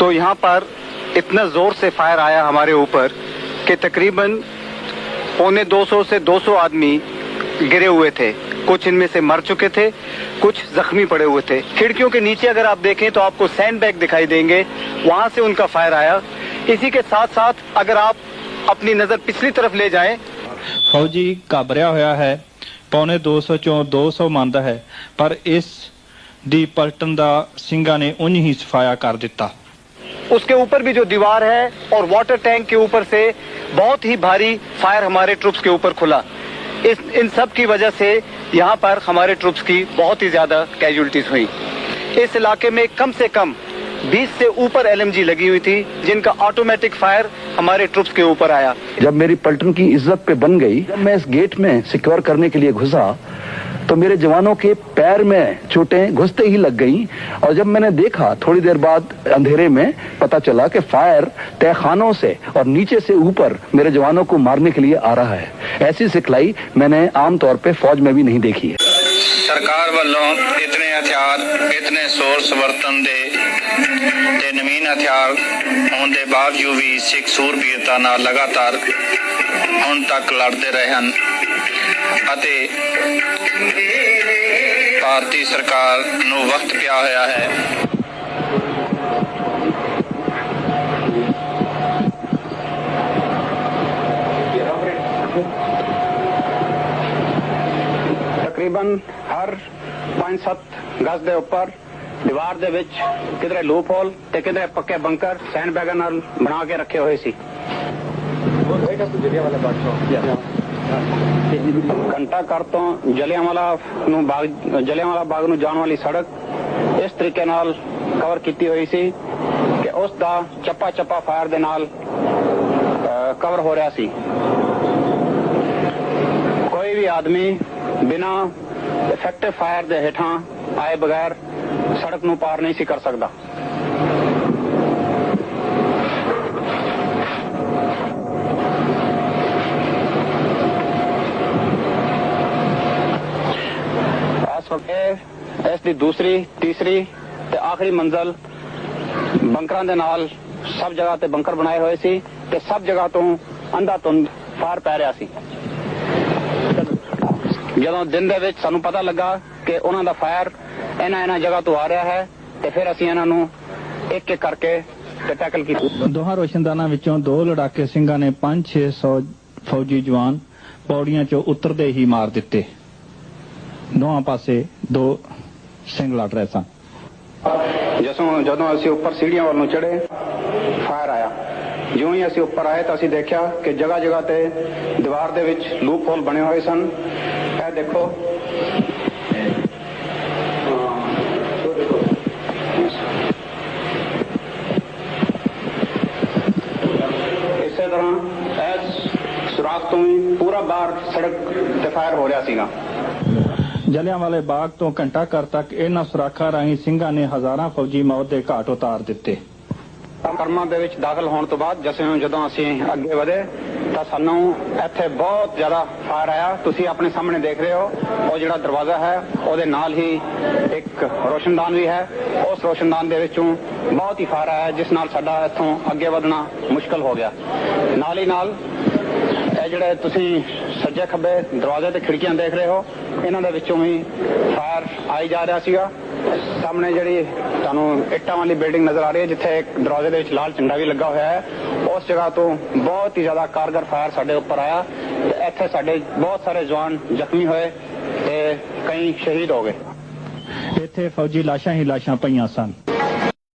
तो यहाँ पर इतना जोर से फायर आया हमारे ऊपर कि तकरीबन पौने 200 से 200 आदमी गिरे हुए थे कुछ इनमें से मर चुके थे कुछ जख्मी पड़े हुए थे खिड़कियों के नीचे अगर आप देखें तो आपको सैंड बैग दिखाई देंगे वहां से उनका फायर आया इसी के साथ साथ अगर आप अपनी नजर पिछली तरफ ले जाएं ਫੌਜੀ ਘਬਰਿਆ ਹੋਇਆ ਹੈ ਪੌਣੇ 200 ਚੋਂ 200 ਮੰਨਦਾ ਹੈ ਪਰ ਇਸ ਦੀ ਪਲਟਨ ਦਾ ਸਿੰਘਾਂ ਨੇ ਉਂਝ ਹੀ ਸਫਾਇਆ ਕਰ ਦਿੱਤਾ उसके ऊपर भी जो दीवार है और वाटर टैंक के ऊपर से बहुत ही भारी फायर हमारे ट्रुप्स के ऊपर खुला। इस, इन सब की वजह से यहाँ पर हमारे ट्रुप्स की बहुत ही ज़्यादा कैजुअलिटीज हुई। इस इलाके में कम से कम 20 से ऊपर एलएमजी लगी हुई थी, जिनका ऑटोमेटिक फायर हमारे ट्रुप्स के ऊपर आया। जब मेरी पलटन की इज़्ज़त पे बन गई, जब मैं इस गेट में सिक्योर करने के लिए घुसा तो मेरे जवानों के पैर में चोटें घुसते ही लग गईं और जब मैंने देखा थोड़ी देर बाद अंधेरे में पता चला कि फायर तहखानों से और नीचे से ऊपर मेरे जवानों को मारने के लिए आ रहा है ऐसी सिखलाई मैंने आमतौर पे फौज में भी नहीं देखी है ਸਰਕਾਰ ਵੱਲੋਂ ਇਤਨੇ ਹਥਿਆਰ ਇਤਨੇ ਸੋਰਸ ਵਰਤਨ ਦੇ ਤੇ ਨਵੀਨ ਹਥਿਆਰ ਹੋਣ ਦੇ ਬਾਵਜੂਦ ਵੀ ਸਿੱਖ ਸੂਰਬੀਰਤਾ ਨਾਲ ਲਗਾਤਾਰ ਹੁਣ ਤੱਕ ਲੜਦੇ ਰਹੇ ਹਨ ਅਤੇ ਭਾਰਤੀ ਸਰਕਾਰ ਨੂੰ ਵਕਤ ਪਿਆ ਹੋਇਆ ਹੈ। ਤਕਰੀਬਨ ਹਰ 5-7 ਗਜ਼ ਦੇ ਉੱਪਰ ਦੀਵਾਰ ਦੇ ਵਿੱਚ ਕਿਧਰੇ ਲੂਪ ਹੋਲ ਤੇ ਕਿਧਰੇ ਪੱਕੇ ਬੰਕਰ, ਸੈਂਡ ਬੈਗਰ ਨਾਲ ਬਣਾ ਕੇ ਰੱਖੇ ਹੋਏ ਸੀ। ਘੰਟਾ ਘਰ ਤੋਂ ਜਲਿਆਂਵਾਲਾ ਨੂੰ ਬਾਗ, ਜਲਿਆਂਵਾਲਾ ਬਾਗ ਨੂੰ ਜਾਣ ਵਾਲੀ ਸੜਕ ਇਸ ਤਰੀਕੇ ਨਾਲ ਕਵਰ ਕੀਤੀ ਹੋਈ ਸੀ ਕਿ ਉਸ ਦਾ ਚੱਪਾ ਚੱਪਾ ਫਾਇਰ ਦੇ ਨਾਲ ਕਵਰ ਹੋ ਰਿਹਾ ਸੀ। ਕੋਈ ਵੀ ਆਦਮੀ ਬਿਨਾ ਇਫੈਕਟਿਵ ਫਾਇਰ ਦੇ ਹੇਠਾਂ ਆਏ ਬਗੈਰ ਸੜਕ ਨੂੰ ਪਾਰ ਨਹੀਂ ਸੀ ਕਰ ਸਕਦਾ। ਇਸ ਦੀ ਦੂਸਰੀ, ਤੀਸਰੀ ਤੇ ਆਖਰੀ ਮੰਜ਼ਲ ਬੰਕਰਾਂ ਦੇ ਨਾਲ ਸਭ ਜਗ੍ਹਾ ਤੇ ਬੰਕਰ ਬਣਾਏ ਹੋਏ ਸੀ ਤੇ ਸਭ ਜਗ੍ਹਾ ਤੋਂ ਅੰਧਾ ਧੁੰਦ ਫਾਰ ਪੈ ਰਿਹਾ ਸੀ। ਜਦੋਂ ਦਿਨ ਦੇ ਵਿੱਚ ਸਾਨੂੰ ਪਤਾ ਲੱਗਾ ਕਿ ਉਹਨਾਂ ਦਾ ਫਾਇਰ ਇਹਨਾਂ ਇਹਨਾਂ ਜਗ੍ਹਾ ਤੋਂ ਆ ਰਿਹਾ ਹੈ ਤੇ ਫਿਰ ਅਸੀਂ ਇਹਨਾਂ ਨੂੰ ਇੱਕ ਇੱਕ ਕਰਕੇ ਤੇ ਟੈਕਲ ਕੀਤਾ। ਦੋਹਾਂ ਰੋਸ਼ਨਦਾਨਾਂ ਵਿੱਚੋਂ ਦੋ ਲੜਾਕੇ ਸਿੰਘਾਂ ਨੇ 5-600 ਫੌਜੀ ਜਵਾਨ ਪੌੜੀਆਂ 'ਚੋਂ ਉਤਰਦੇ ਹੀ ਮਾਰ ਦਿੱਤੇ। ਦੋਹਾਂ ਪਾਸੇ ਦੋ ਸਿੰਘ ਲੜ ਰਹੇ ਸਨ। ਜਦੋਂ ਜਦੋਂ ਅਸੀਂ ਉੱਪਰ ਸੀੜੀਆਂ ਵੱਲ ਨੂੰ ਚੜੇ ਫਾਇਰ ਆਇਆ। ਜਿਉਂ ਹੀ ਅਸੀਂ ਉੱਪਰ ਆਏ ਤਾਂ ਅਸੀਂ ਦੇਖਿਆ ਕਿ ਜਗ੍ਹਾ ਜਗ੍ਹਾ ਤੇ ਦੀਵਾਰ ਦੇ ਵਿੱਚ ਲੂਪ ਹੋਲ ਬਣੇ ਹੋਏ ਸਨ। ਇਹ ਦੇਖੋ। ਇਸੇ ਤਰ੍ਹਾਂ ਇਸ ਸੁਰਾਖ ਤੋਂ ਵੀ ਪੂਰਾ ਬਾਹਰ ਸੜਕ ਤੇ ਫਾਇਰ ਹੋ ਰਿਹਾ ਸੀਗਾ। ਜਲਿਆਂਵਾਲੇ ਬਾਗ ਤੋਂ ਘੰਟਾ ਘਰ ਤੱਕ ਇਹਨਾਂ ਸੁਰਾਖਾਂ ਰਾਹੀਂ ਸਿੰਘਾਂ ਨੇ ਹਜ਼ਾਰਾਂ ਫੌਜੀ ਮੌਤ ਦੇ ਘਾਟ ਉਤਾਰ ਦਿੱਤੇ। ਕਰਮਾਂ ਦੇ ਵਿੱਚ ਦਾਖਲ ਹੋਣ ਤੋਂ ਬਾਅਦ ਜਦੋਂ ਜਦੋਂ ਅਸੀਂ ਅੱਗੇ ਵਧੇ, ਤਾਂ ਸਾਨੂੰ ਇੱਥੇ ਬਹੁਤ ਜ਼ਿਆਦਾ ਫਾਇਰ ਆਇਆ। ਤੁਸੀਂ ਆਪਣੇ ਸਾਹਮਣੇ ਦੇਖ ਰਹੇ ਹੋ, ਉਹ ਜਿਹੜਾ ਦਰਵਾਜ਼ਾ ਹੈ, ਉਹਦੇ ਨਾਲ ਹੀ ਇੱਕ ਰੋਸ਼ਨਦਾਨ ਵੀ ਹੈ। ਉਸ ਰੋਸ਼ਨਦਾਨ ਦੇ ਵਿੱਚੋਂ ਬਹੁਤ ਹੀ ਫਾਇਰ ਆਇਆ, ਜਿਸ ਨਾਲ ਸਾਡਾ ਇੱਥੋਂ ਅੱਗੇ ਵਧਣਾ ਮੁਸ਼ਕਲ ਹੋ ਗਿਆ। ਨਾਲ ਹੀ ਨਾਲ ਜਿਹੜੇ ਤੁਸੀਂ ਸੱਜੇ ਖੱਬੇ ਦਰਵਾਜ਼ੇ ਤੇ ਖਿੜਕੀਆਂ ਦੇਖ ਰਹੇ ਹੋ, ਇਹਨਾਂ ਦੇ ਵਿੱਚੋਂ ਹੀ ਫਾਇਰ ਆਈ ਜਾ ਰਿਹਾ ਸੀਗਾ। ਸਾਹਮਣੇ ਜਿਹੜੀ ਤੁਹਾਨੂੰ ਇੱਟਾਂ ਵਾਲੀ ਬਿਲਡਿੰਗ ਨਜ਼ਰ ਆ ਰਹੀ ਹੈ, ਜਿੱਥੇ ਇੱਕ ਦਰਵਾਜ਼ੇ ਦੇ ਵਿੱਚ ਲਾਲ ਝੰਡਾ ਵੀ ਲੱਗਾ ਹੋਇਆ ਹੈ। ਉਸ ਜਗ੍ਹਾ ਤੋਂ ਬਹੁਤ ਹੀ ਜ਼ਿਆਦਾ ਕਾਰਗਰ ਫਾਇਰ ਸਾਡੇ ਉੱਪਰ ਆਇਆ। ਤੇ ਇੱਥੇ ਸਾਡੇ ਬਹੁਤ ਸਾਰੇ ਜਵਾਨ ਜ਼ਖਮੀ ਹੋਏ ਤੇ ਕਈ ਸ਼ਹੀਦ ਹੋ ਗਏ। ਇੱਥੇ ਫੌਜੀ ਲਾਸ਼ਾਂ ਹੀ ਲਾਸ਼ਾਂ ਪਈਆਂ ਸਨ।